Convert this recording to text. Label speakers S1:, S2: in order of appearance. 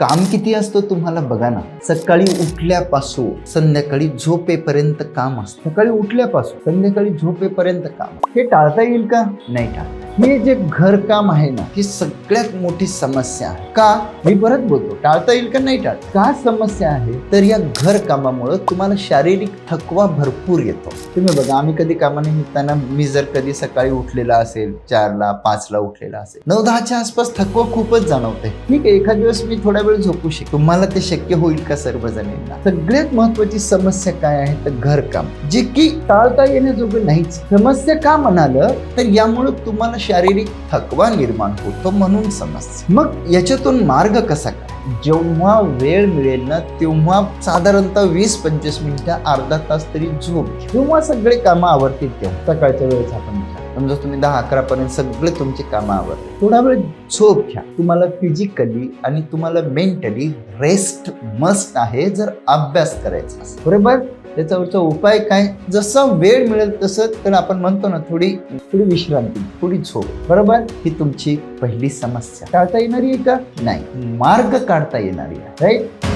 S1: काम किती असतं तुम्हाला बघा ना. सकाळी उठल्यापासून संध्याकाळी झोपेपर्यंत काम असतं. सकाळी उठल्यापासून संध्याकाळी झोपेपर्यंत काम. हे टाळता येईल का? नाही टाळता. हे जे घरकाम आहे ना ही सगळ्यात मोठी समस्या आहे. का? मी परत बोलतो. टाळता येईल का? नाही टाळ का समस्या आहे? तर या घरकामामुळं तुम्हाला शारीरिक थकवा भरपूर येतो. तुम्ही बघा आम्ही कधी कामानिमित्तानं मी जर कधी सकाळी उठलेला असेल चारला पाचला उठलेला असेल नऊ दहाच्या आसपास थकवा खूपच जाणवते. ठीक आहे एखाद दिवस मी थोडा वेळ झोपू शकतो तुम्हाला ते शक्य होईल का सर्वजणींना? सगळ्यात महत्वाची समस्या काय आहे? तर घरकाम. जे की टाळता येण्याजोगं नाहीच. समस्या का म्हणालं? तर यामुळे तुम्हाला शारीरिक थकवा निर्माण होतो म्हणून समजते. मग याच्यातून मार्ग कसा काय? जेव्हा वेळ मिळेल ना तेव्हा साधारणतः वीस पंचवीस मिनिटं अर्धा तास तरी झोप किंवा सगळे कामं आवडतील तेव्हा सकाळच्या वेळेस आपण समजा तुम्ही दहा अकरा पर्यंत सगळे तुमची कामं आवडते थोडा वेळ झोप घ्या. तुम्हाला फिजिकली आणि तुम्हाला मेंटली रेस्ट मस्ट आहे जर अभ्यास करायचा बरोबर? त्याच्यावरचा उपाय काय? जसा वेळ मिळेल तसं तर आपण म्हणतो ना थोडी थोडी विश्रांती थोडी झोप बरोबर? ही तुमची पहिली समस्या. टाळता येणारी आहे का? नाही. मार्ग काढता येणारी आहे राईट